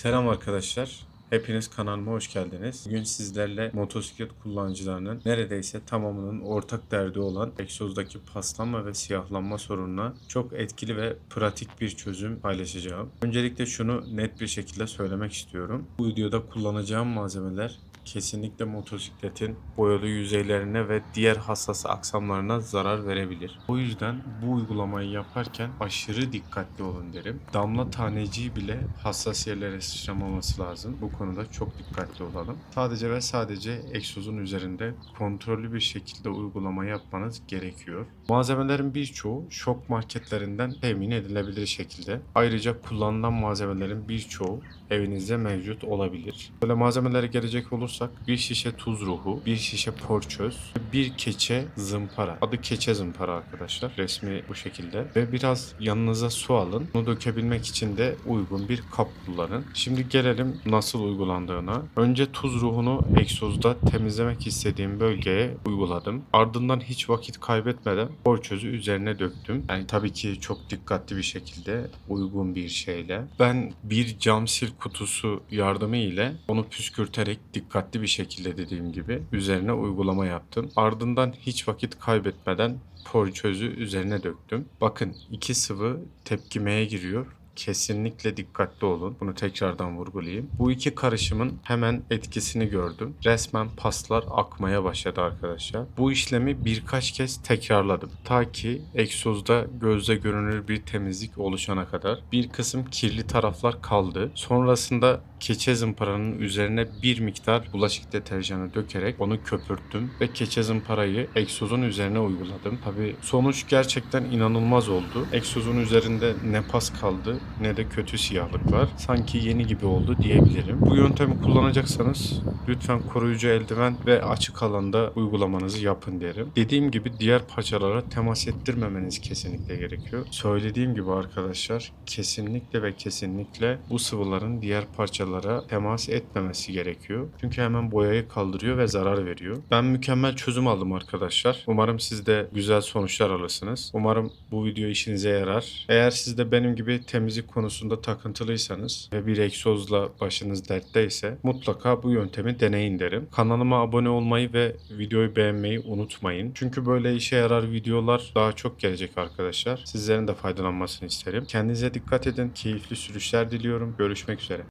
Selam arkadaşlar. Hepiniz kanalıma hoş geldiniz. Bugün sizlerle motosiklet kullanıcılarının neredeyse tamamının ortak derdi olan egzozdaki paslanma ve siyahlanma sorununa çok etkili ve pratik bir çözüm paylaşacağım. Öncelikle şunu net bir şekilde söylemek istiyorum. Bu videoda kullanacağım malzemeler kesinlikle motosikletin boyalı yüzeylerine ve diğer hassas aksamlarına zarar verebilir. O yüzden bu uygulamayı yaparken aşırı dikkatli olun derim. Damla taneciği bile hassas yerlere sıçramaması lazım. Bu konuda çok dikkatli olalım. Sadece ve sadece egzozun üzerinde kontrollü bir şekilde uygulama yapmanız gerekiyor. Malzemelerin birçoğu şok marketlerinden temin edilebilir şekilde. Ayrıca kullanılan malzemelerin birçoğu evinizde mevcut olabilir. Böyle malzemelere gelecek olursak bir şişe tuz ruhu, bir şişe porçöz, bir keçe zımpara. Adı keçe zımpara arkadaşlar. Resmi bu şekilde. Ve biraz yanınıza su alın. Bunu dökebilmek için de uygun bir kap kullanın. Şimdi gelelim nasıl uygulandığına. Önce tuz ruhunu egzozda temizlemek istediğim bölgeye uyguladım. Ardından hiç vakit kaybetmeden porçözü üzerine döktüm. Yani tabii ki çok dikkatli bir şekilde uygun bir şeyle. Ben bir cam sil kutusu yardımı ile onu püskürterek dikkatli bir şekilde dediğim gibi üzerine uygulama yaptım. Ardından hiç vakit kaybetmeden porçözü üzerine döktüm. Bakın iki sıvı tepkimeye giriyor. Kesinlikle dikkatli olun. Bunu tekrardan vurgulayayım. Bu iki karışımın hemen etkisini gördüm. Resmen paslar akmaya başladı arkadaşlar. Bu işlemi birkaç kez tekrarladım. Ta ki egzozda gözle görünür bir temizlik oluşana kadar. Bir kısım kirli taraflar kaldı. Sonrasında keçe zımparanın üzerine bir miktar bulaşık deterjanı dökerek onu köpürttüm ve keçe zımparayı egzozun üzerine uyguladım. Tabi sonuç gerçekten inanılmaz oldu. Egzozun üzerinde ne pas kaldı ne de kötü siyahlık var. Sanki yeni gibi oldu diyebilirim. Bu yöntemi kullanacaksanız lütfen koruyucu eldiven ve açık alanda uygulamanızı yapın derim. Dediğim gibi diğer parçalara temas ettirmemeniz kesinlikle gerekiyor. Söylediğim gibi arkadaşlar kesinlikle ve kesinlikle bu sıvıların diğer parçalara temas etmemesi gerekiyor. Çünkü hemen boyayı kaldırıyor ve zarar veriyor. Ben mükemmel çözüm aldım arkadaşlar. Umarım siz de güzel sonuçlar alırsınız. Umarım bu video işinize yarar. Eğer siz de benim gibi temizlik konusunda takıntılıysanız ve bir egzozla başınız dertteyse mutlaka bu yöntemi deneyin derim. Kanalıma abone olmayı ve videoyu beğenmeyi unutmayın. Çünkü böyle işe yarar videolar daha çok gelecek arkadaşlar. Sizlerin de faydalanmasını isterim. Kendinize dikkat edin. Keyifli sürüşler diliyorum. Görüşmek üzere.